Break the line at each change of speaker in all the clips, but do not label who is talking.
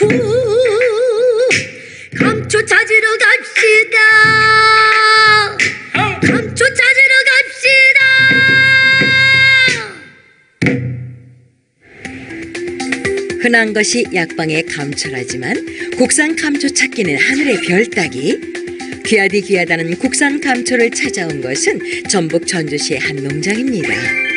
감초 감초 찾으러 갑시다 감초 찾으러 갑시다
흔한 것이 약방의 감초라지만 국산 감초 찾기는 하늘의 별 따기. 귀하디 귀하다는 국산 감초를 찾아온 것은 전북 전주시의 한 농장입니다.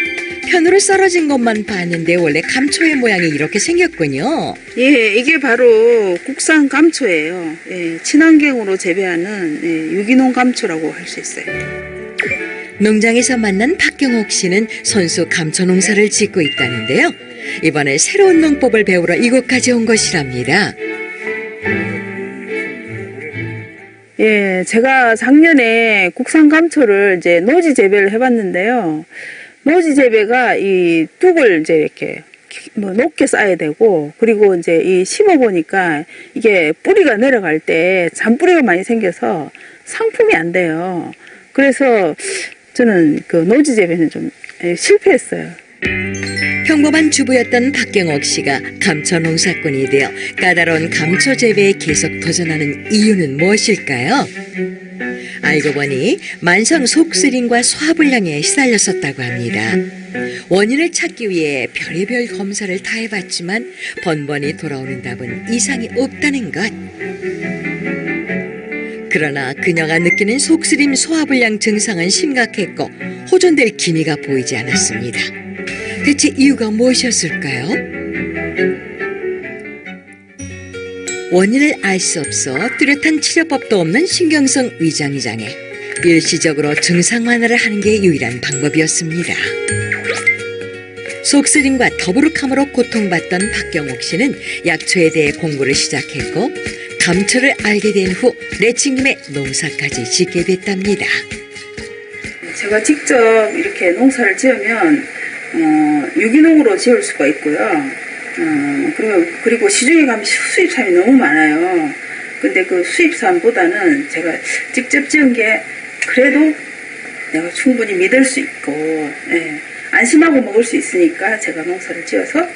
편으로 썰어진 것만 봤는데 원래 감초의 모양이 이렇게 생겼군요.
예, 이게 바로 국산 감초예요. 예, 친환경으로 재배하는 예, 유기농 감초라고 할 수 있어요.
농장에서 만난 박경옥 씨는 손수 감초 농사를 짓고 있다는데요. 이번에 새로운 농법을 배우러 이곳까지 온 것이랍니다.
예, 제가 작년에 국산 감초를 이제 노지 재배를 해봤는데요. 노지 재배가 이 뚝을 이제 이렇게 기- 뭐 높게 쌓아야 되고 그리고 이제 이 심어 보니까 이게 뿌리가 내려갈 때 잔뿌리가 많이 생겨서 상품이 안 돼요. 그래서 저는 그 노지 재배는 좀 예, 실패했어요.
평범한 주부였던 박경옥 씨가 감초 농사꾼이 되어 까다로운 감초 재배에 계속 도전하는 이유는 무엇일까요? 알고 보니 만성 속쓰림과 소화불량에 시달렸었다고 합니다. 원인을 찾기 위해 별의별 검사를 다 해봤지만 번번이 돌아오는 답은 이상이 없다는 것. 그러나 그녀가 느끼는 속쓰림 소화불량 증상은 심각했고 호전될 기미가 보이지 않았습니다. 대체 이유가 무엇이었을까요? 원인을 알 수 없어 뚜렷한 치료법도 없는 신경성 위장이 장애. 일시적으로 증상 완화를 하는 게 유일한 방법이었습니다. 속쓰림과 더부룩함으로 고통받던 박경옥 씨는 약초에 대해 공부를 시작했고 감초를 알게 된후 내친김에 농사까지 짓게 됐답니다.
제가 직접 이렇게 농사를 지으면 어, 유기농으로 지을 수가 있고요. 어, 그리고, 그리고 시중에 가면 수입산이 너무 많아요. 근데 그 수입산보다는 제가 직접 지은 게 그래도 내가 충분히 믿을 수 있고 예, 안심하고 먹을 수 있으니까 제가 농사를 지어서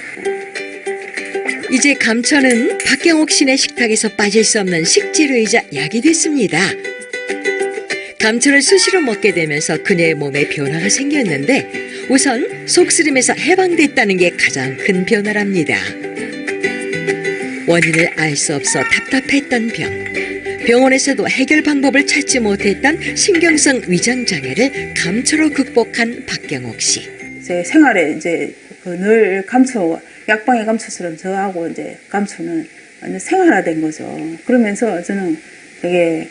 이제 감초는 박경옥 씨네 식탁에서 빠질 수 없는 식재료이자 약이 됐습니다. 감초를 수시로 먹게 되면서 그녀의 몸에 변화가 생겼는데 우선 속쓰림에서 해방됐다는 게 가장 큰 변화랍니다. 원인을 알 수 없어 답답했던 병. 병원에서도 해결 방법을 찾지 못했던 신경성 위장 장애를 감초로 극복한 박경옥 씨.
제 생활에 이제 그늘 감초 약방의 감초처럼 저하고 이제 감초는 생활화된 거죠. 그러면서 저는 되게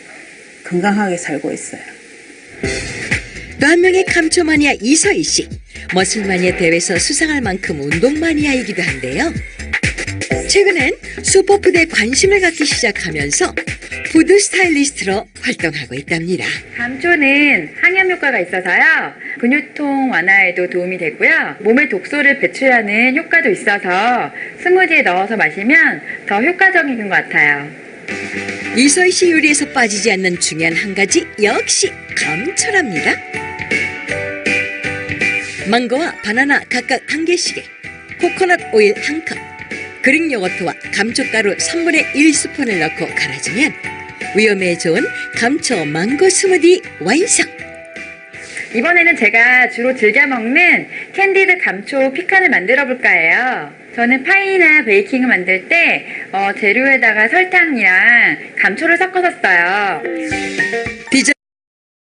건강하게 살고 있어요.
또한 명의 감초 마니아 이서희 씨. 머슬 마니아 대회에서 수상할 만큼 운동 마니아이기도 한데요. 최근엔 슈퍼푸드에 관심을 갖기 시작하면서 푸드 스타일리스트로 활동하고 있답니다.
감초는 항염 효과가 있어서요. 근육통 완화에도 도움이 되고요. 몸의 독소를 배출하는 효과도 있어서 스무디에 넣어서 마시면 더 효과적인 것 같아요.
이서희 씨 요리에서 빠지지 않는 중요한 한 가지 역시 감초랍니다. 망고와 바나나 각각 한 개씩에 코코넛 오일 한 컵, 그릭 요거트와 감초가루 3분의 1스푼을 넣고 갈아주면 위험에 좋은 감초 망고 스무디 완성!
이번에는 제가 주로 즐겨 먹는 캔디드 감초 피칸을 만들어 볼까 해요. 저는 파이나 베이킹을 만들 때 어, 재료에다가 설탕이랑 감초를 섞어서 써요.